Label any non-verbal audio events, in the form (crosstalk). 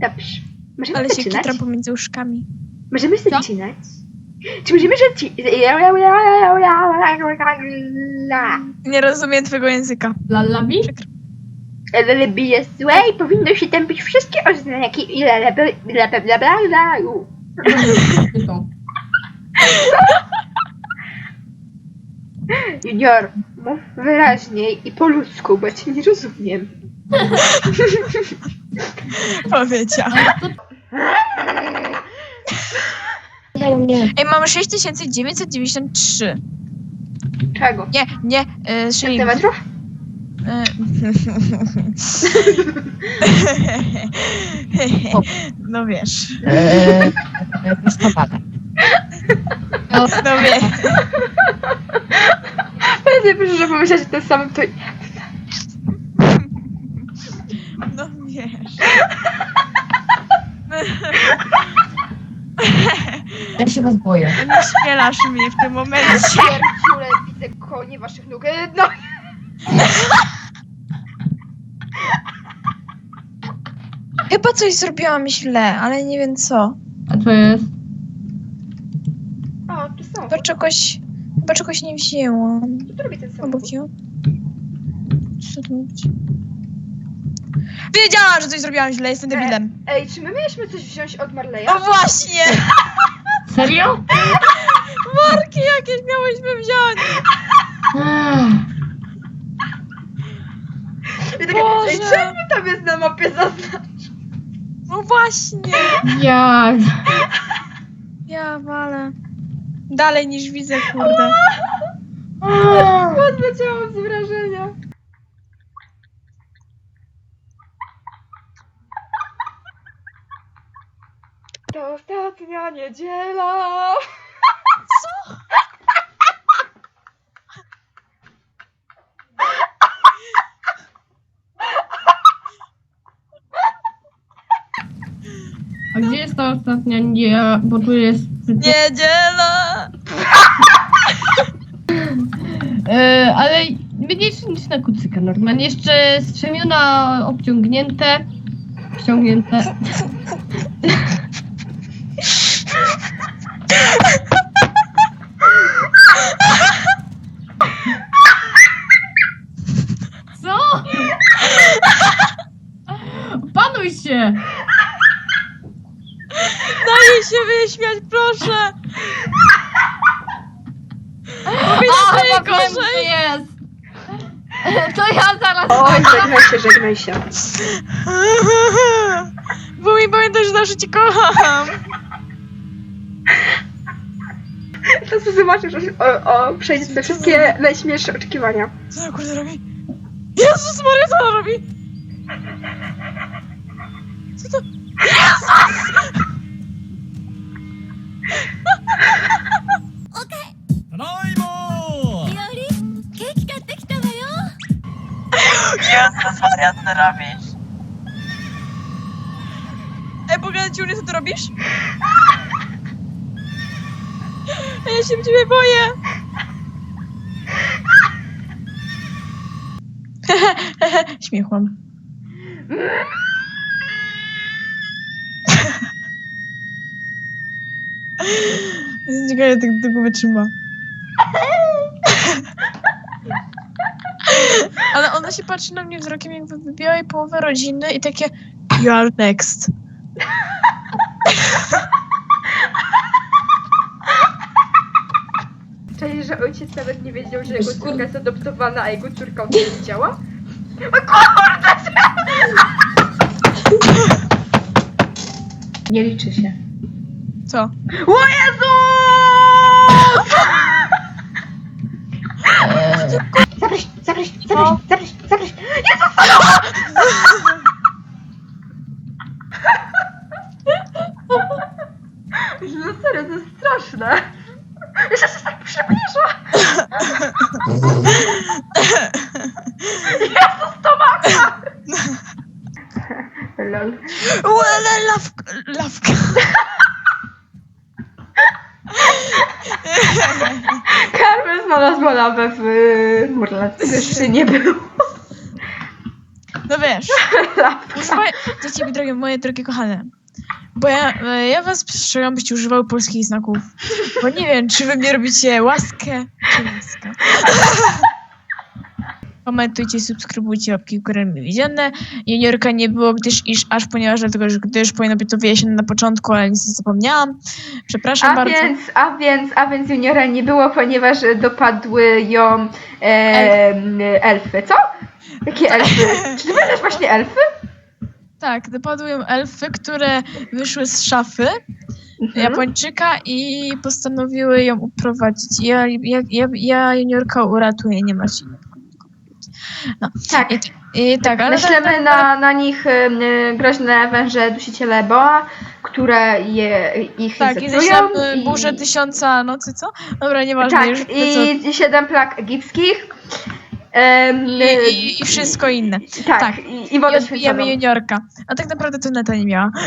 Dobrze. Możemy Ale się zaczynać? kitram pomiędzy łóżkami. Możemy zaczynać? Czy możemy zaczynać? Nie rozumiem twojego języka. Lalabi? Lebi jest złe i powinno się tępić wszystkie oznaki i lebe, bla, bla, bla. U. Są. Junior, mów wyraźniej i po ludzku, bo cię nie rozumiem. (laughs) Powiedział. Nie, nie. Ej, mamy 6993. Czego? Nie, nie, y, szyjnik. Centymetrów? Y, (laughs) No wiesz. Eee, listopada. No, wiesz. Ja proszę, że powiedzieć ten sam to... No wiesz. Ja się was boję. Nie śmielasz mnie w tym momencie. Pierdziule, widzę konie waszych nóg. E, No, Chyba coś zrobiłam źle, ale nie wiem co. A co jest? o, tu są. Chyba czegoś, chyba czegoś nie wzięłam. Co tu robi ten samochód? wziął. Co to mówić? Wiedziałam, że coś zrobiłam źle, jestem debilem. Ej, czy my mieliśmy coś wziąć od Marleya? No właśnie! (laughs) Serio? Marki jakieś miałyśmy wziąć! I takie, ej, Boże. czemu tam jest na mapie zaznaczone? No właśnie! Jak? Ja walę. Dalej niż widzę, kurde. (laughs) Odleciałam z wrażenia. To ostatnia niedziela. A gdzie jest ta ostatnia nie? Bo tu jest... Niedziela! (laughs) E, ale mniejszy niż na kucyka normalnie. Jeszcze strzemiona obciągnięte. Wciągnięte. (laughs) Co? Opanuj się! Daj się wyśmiać, proszę! Mówię, A, że chyba wiem, najgorzej! gdzie jest! To ja zaraz... Oj, żegnaj się, żegnaj się. Bo mi pamiętaj, że zawsze cię kocham! czasu zobaczysz, o, o przejdzie te wszystkie najśmielsze oczekiwania. Co ona kurde robi? Jezus Maria, co ona robi? Co to? Jezus! Jezus Maria, co ty robisz? Ej, pogadaj ci, co ty robisz? Ej, Ja się ciebie boję! (laughs) Śmiechłam. Ciekawe, jak tak długo wytrzyma. Ale ona się patrzy na mnie wzrokiem, jakby wybiła jej połowę rodziny i takie You are next. Czyli, że ojciec nawet nie wiedział, że jego córka jest adoptowana, a jego córka o tym nie wiedziała? O kurde! Nie liczy się. Co? O Jezu! Zabrać, zabrać, zabrać, zabrać, zabrać! Jezus! No serio, to jest straszne. Jeszcze się tak przybliża. Jezus, to maka! Lol. Uele, lawka. lawka. Carmen znalazła lawę w y, murle. Jeszcze nie było. No wiesz, używaj, dzieci mi drogie, moje drogie kochane. Bo ja, e, ja was przestrzegam, byście używały polskich znaków. Bo nie wiem, czy wy mnie robicie łaskę, czy łaskę. Komentujcie, subskrybujcie, łapki w górę mi widziane. Juniorka nie było, gdyż iż aż, ponieważ dlatego, że gdyż powinno być to wyjaśnione na początku, ale nic zapomniałam. Przepraszam A bardzo. więc, a więc, a więc juniora nie było, ponieważ dopadły ją e, elfy, co? Jakie elfy? Czy ty pamiętasz właśnie elfy? Tak, dopadły elfy, które wyszły z szafy Mhm. Japończyka i postanowiły ją uprowadzić. Ja, ja, ja, ja juniorka uratuję, nie ma się. Tak. I, i tak, ale tak, Naślemy na, na nich e, groźne węże dusiciele Boa, które je, ich tak, i ześlemy i- burzę tysiąca nocy, co? Dobra, nieważne. Tak, już i, i siedem plag egipskich. I, i, I wszystko inne. tak, tak. i, i I wodę odbijamy święconą. juniorka. A tak naprawdę to neta nie miała. (laughs)